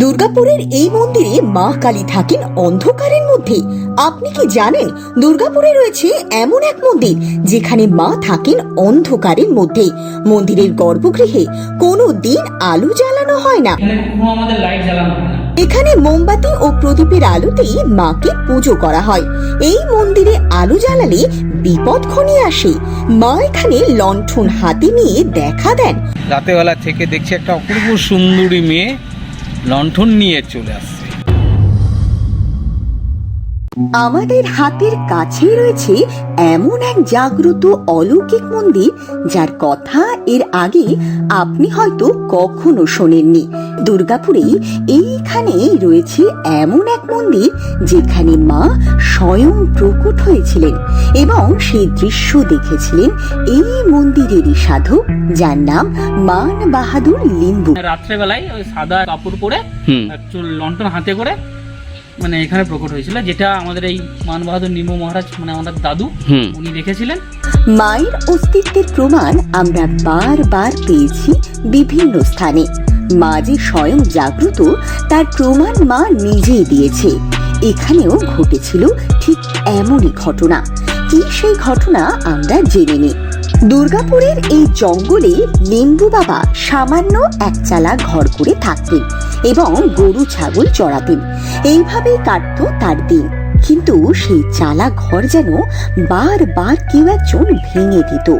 দুর্গাপুরের এই মন্দিরে মা কালী থাকেন অন্ধকারের মধ্যে। আপনি কি জানেন দুর্গাপুরে রয়েছে এমন এক মন্দির যেখানে মা থাকেন অন্ধকারের মধ্যে। মন্দিরের গর্ভগৃহে কোনো দিন আলো জ্বালানো হয় না। এখানে আমাদের লাইট জ্বালানো হয় না। এখানে মোমবাতি ও প্রদীপের আলোতেই মাকে পুজো করা হয়। এই মন্দিরে আলো জ্বালালে বিপদ ঘনিয়ে আসে। মা এখানে লণ্ঠন হাতে নিয়ে দেখা দেন। রাতেবেলা থেকে দেখছি একটা অপূর্ব সুন্দরী মেয়ে লণ্ঠন নিয়ে চলে আসছে। আমাদের হাতের কাছেই রয়েছে এমন এক জাগ্রত অলৌকিক মন্দির যার কথা এর আগে আপনি হয়তো কখনো শোনেননি। দুর্গাপুরে এইখানে রয়েছে এমন এক মন্দির যেখানে মা স্বয়ং প্রকট হয়েছিলেন এবং সেই দৃশ্য দেখেছিলেন এই মন্দিরেরই সাধক যার নাম মান বাহাদুর লিম্বু। রাত্রেবেলায় ওই সাদা কাপড় পরে লন্ঠন হাতে করে মানে এখানে প্রকট হয়েছিল যেটা আমাদের এই মান বাহাদুর নিম্ন মহারাজ মানে আমাদের দাদু উনি দেখেছিলেন। মায়ের অস্তিত্বের প্রমাণ আমরা বারবার পেয়েছি বিভিন্ন স্থানে। মা যে স্বয়ং জাগ্রত তার প্রমাণ মা নিজেই দিয়েছে। এখানেও ঘটেছিল ঠিক এমনই ঘটনা। কি সেই ঘটনা আমরা জেনে নিই। দুর্গাপুরের এই জঙ্গলে নেম্বু বাবা সামান্য এক চালা ঘর করে থাকতেন এবং গরু, ছাগল চড়াতেন। এইভাবেই কাটতো তার দিন। কিন্তু সেই চালা ঘর যেন বারবার কেউ একজন ভেঙে দিত।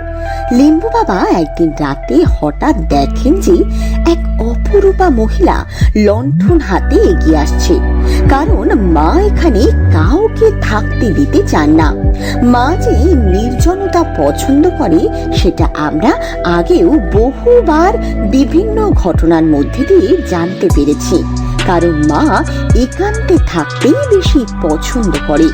লিম্বু বাবা একদিন রাতে হঠাৎ দেখেন যে এক অপরূপা মহিলা লণ্ঠন হাতে এগিয়ে আসছে। কারণ মা এখানে কাউকে থাকতে দিতে চান না। মা যে নির্জনতা পছন্দ করে, সেটা আমরা আগেও বহুবার বিভিন্ন ঘটনার মধ্যে দিয়ে জানতে পেরেছি। কারণ মা একান্তে থাকতেই বেশি পছন্দ করে।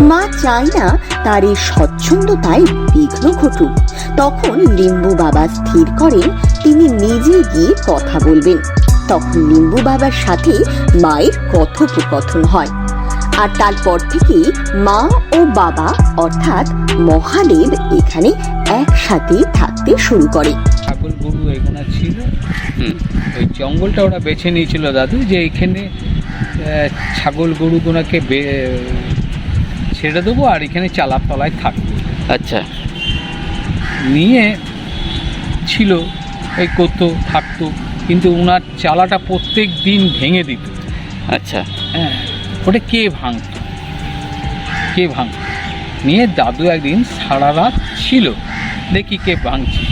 মা চায় না তার এই স্বচ্ছন্দতায় বিঘ্ন ঘটুক। তখন লিম্বু বাবা স্থির করেন, তিনি নিজে গিয়ে কথা বলবেন। তখন লিম্বু বাবার সাথে মায়ের কথোপকথন হয়। আর তারপর থেকে মা ও বাবা অর্থাৎ মহাদেব এখানে একসাথে থাকতে শুরু করে। ছাগল গরু এখানে ছিল। ওই জঙ্গলটা ওরা বেছে নিয়েছিল দাদু যে এখানে ছাগল গরু গোনাকে ছেড়ে দেবো আর এখানে চালার তলায় থাকবে। আচ্ছা। নিয়ে ছিল এই করতো থাকতো। কিন্তু ওনার চালাটা প্রত্যেক দিন ভেঙে দিত। আচ্ছা। হ্যাঁ ওটা কে ভাঙত? কে ভাঙত? নিয়ে দাদু একদিন সারা রাত ছিল। দেখি কে ভাঙছে।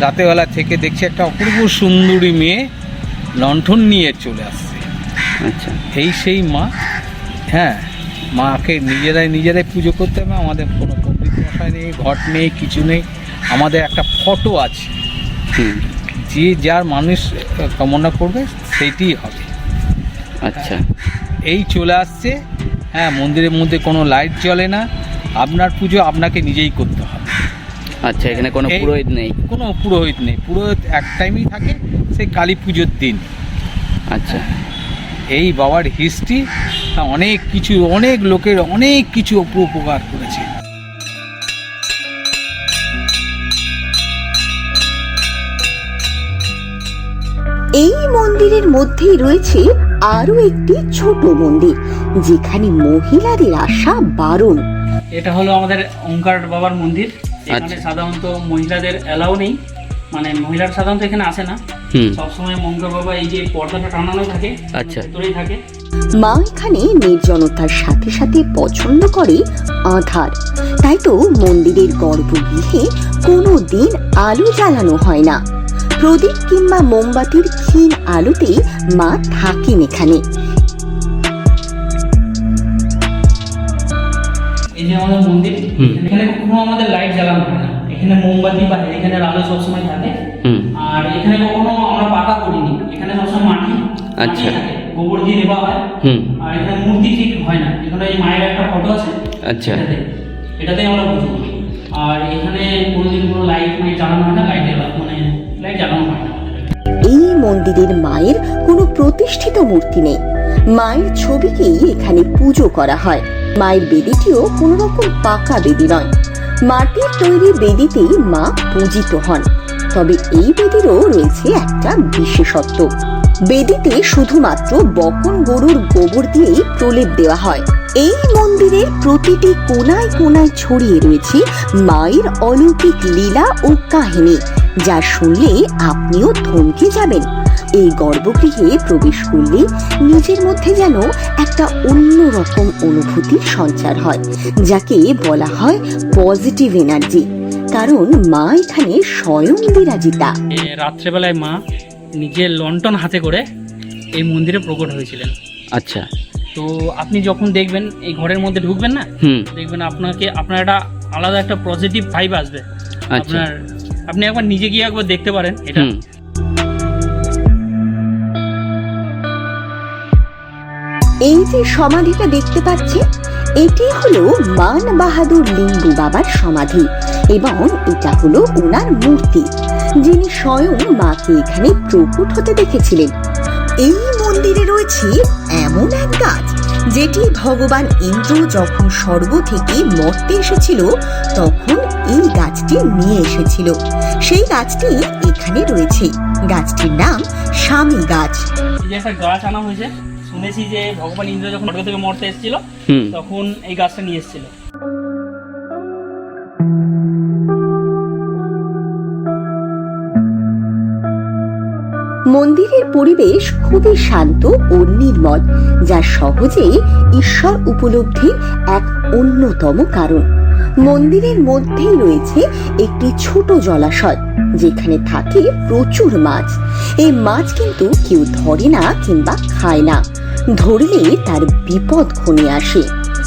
রাতেবেলা থেকে দেখছি একটা অপূর্ব সুন্দরী মেয়ে লণ্ঠন নিয়ে চলে আসছে। আচ্ছা। এই সেই মা। হ্যাঁ মাকে নিজেরাই নিজেরাই পুজো করতে হবে আমাদের কোনো পণ্ডিত মশাই নেই ঘট নেই কিছু নেই। আমাদের একটা ফটো আছে। হুম। যে যার মানুষ কামনা করবে সেইটিই হবে। আচ্ছা। এই চলে আসছে। হ্যাঁ মন্দিরের মধ্যে কোনো লাইট জ্বলে না। আপনার পুজো আপনাকে নিজেই করতে হবে। আচ্ছা এখানে কোনো পুরোহিত নেই? কোনো পুরোহিত নেই। পুরোহিত এক টাইমই থাকে সেই কালী পুজোর দিন। আচ্ছা। এই বাবার হিস্ট্রি অনেক কিছু অনেক লোকের অনেক কিছু উপকার করেছে। এই মন্দিরের মধ্যেই রয়েছে আরও একটি ছোট মন্দির যেখানে মহিলাদের আসা বারণ। এটা হলো আমাদের ওঙ্কার বাবার মন্দির। এখানে আচ্ছা। সাধারণত মহিলাদের অ্যালাউ নেই। মানে মহিলারা সাধারণত এখানে আসে না। সবসময় মঙ্গল বাবা এই যে পর্দাটা টানানো থাকে আচ্ছা। ভেতরেই থাকে। মা এখানে নির্জনতার সাথে সাথে পছন্দ করে আধার। তাই তো মন্দিরের গর্ভগৃহে কোনো দিন আলো জ্বালানো হয় না। প্রদীপ কিংবা মোমবাতির ক্ষীণ আলোতেই মা থাকেন এখানে। এই যে আমাদের মন্দির এখানে কোনো আমাদের লাইট জ্বালানো হয় না। এখানে মোমবাতি বা এখানে আলো সবসময় থাকে। আর এখানে কখনো আমরা পাকা করিনি। এখানে সবসময় মাটি আচ্ছা। গোবর দিয়ে দেওয়া হয়। আর এখানে মূর্তি ঠিক হয় না। এখানে এই মায়ের একটা ফটো আছে আচ্ছা। এটাতে। আমরা পুজো করি। আর এখানে কোনোদিন কোনো লাইট মাইট জ্বালানো হয় না লাইটের মানে মন্দিরের মায়ের কোনো প্রতিষ্ঠিত মূর্তি নেই। মায়ের ছবিকেই এখানে পুজো করা হয়। মায়ের বেদিটিও কোনো রকম পাকা বেদি নয়। মাটির তৈরি বেদিতেই মা পূজিত হন। তবে এই বেদিরও রয়েছে একটা বিশেষত্ব। বেদিতে শুধুমাত্র বকন গরুর গোবর দিয়েই প্রলেপ দেওয়া হয়। এই মন্দিরের প্রতিটি কোনায় কোনায় ছড়িয়ে রয়েছে মায়ের অলৌকিক লীলা ও কাহিনী, যা শুনলে আপনিও থমকে যাবেন। এই গর্ভগৃহে প্রবেশ করলে নিজের মধ্যে যেন একটা অন্যরকম অনুভূতির সঞ্চার হয়, যাকে বলা হয় পজিটিভ এনার্জি কারণ মা এখানে স্বয়ং বিরাজিতা। রাত্রেবেলায় মা নিজের লন্ঠন হাতে করে এই মন্দিরে প্রকট হয়েছিলেন। আচ্ছা। তো আপনি যখন দেখবেন এই ঘরের মধ্যে ঢুকবেন না দেখবেন আপনাকে আপনার একটা আলাদা একটা পজিটিভ ভাইব আসবে। আচ্ছা। আপনার আপনি একবার নিজে গিয়ে একবার দেখতে পারেন এটা। এই যে সমাধিটা দেখতে পাচ্ছেন এটি হলো মান বাহাদুর লিম্বু বাবার সমাধি। এবং এটা হলো ওনার মূর্তি যিনি স্বয়ং মাকে এখানে প্রকট হতে দেখেছিলেন। এই মন্দিরে রয়েছে এমন এক গাছ যেটি ভগবান ইন্দ্র যখন স্বর্গ থেকে মর্তে এসেছিল তখন এই গাছটি নিয়ে এসেছিল। সেই গাছটি এখানে রয়েছে। গাছটির নাম স্বামী গাছ। এই যে একটা গাছ আনা হয়েছে শুনেছি যে ভগবান ইন্দ্র যখন স্বর্গ থেকে মর্তে এসেছিল তখন এই গাছটা নিয়ে এসেছিল। মন্দিরের পরিবেশ খুবই শান্ত ও নির্মল, যা সহজে ঈশ্বর উপলব্ধির এক অন্যতম কারণ। মন্দিরের মধ্যেই রয়েছে একটি ছোট জলাশয়, যেখানে থাকে প্রচুর মাছ। এই মাছ কিন্তু কেউ ধরে না কিংবা খায় না। ধরলে তার বিপদ ঘনিয়ে আসে।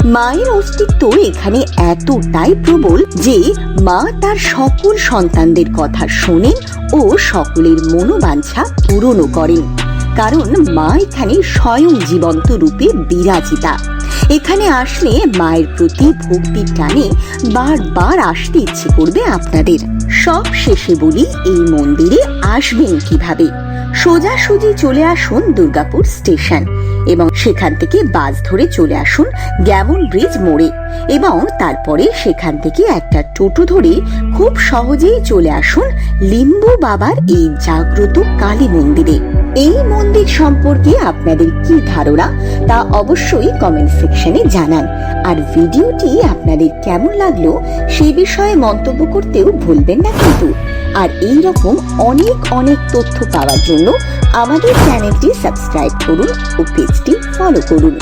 মায়ের অস্তিত্ব এখানে এতটাই প্রবল যে মা তার সকল সন্তানদের কথা শোনেন ও সকলের মনোবাঞ্ছা পূরণও করেন। কারণ মা এখানে স্বয়ং জীবন্ত রূপে বিরাজিতা। এখানে আসলে মায়ের প্রতি ভক্তির টানে বারবার আসতে ইচ্ছে করবে আপনাদের। সব শেষে বলি, এই মন্দিরে আসবেন কীভাবে? সোজাসুজি চলে আসুন দুর্গাপুর স্টেশন। এবং সেখান থেকে বাস ধরে চলে আসুন গ্যামন ব্রিজ মোড়ে এবং তারপরে সেখান থেকে একটা টোটো ধরে খুব সহজেই চলে আসুন লিম্বু বাবার এই জাগ্রত কালী মন্দিরে। এই মন্দির সম্পর্কে আপনাদের কি ধারণা তা অবশ্যই কমেন্ট সেকশনে জানান। আর ভিডিওটি আপনাদের কেমন লাগল সে বিষয়ে মন্তব্য করতেও ভুলবেন না কিন্তু। আর এই রকম অনেক অনেক তথ্য পাওয়ার জন্য আমাদের চ্যানেলটি সাবস্ক্রাইব করুন ও পেজটি ফলো করুন।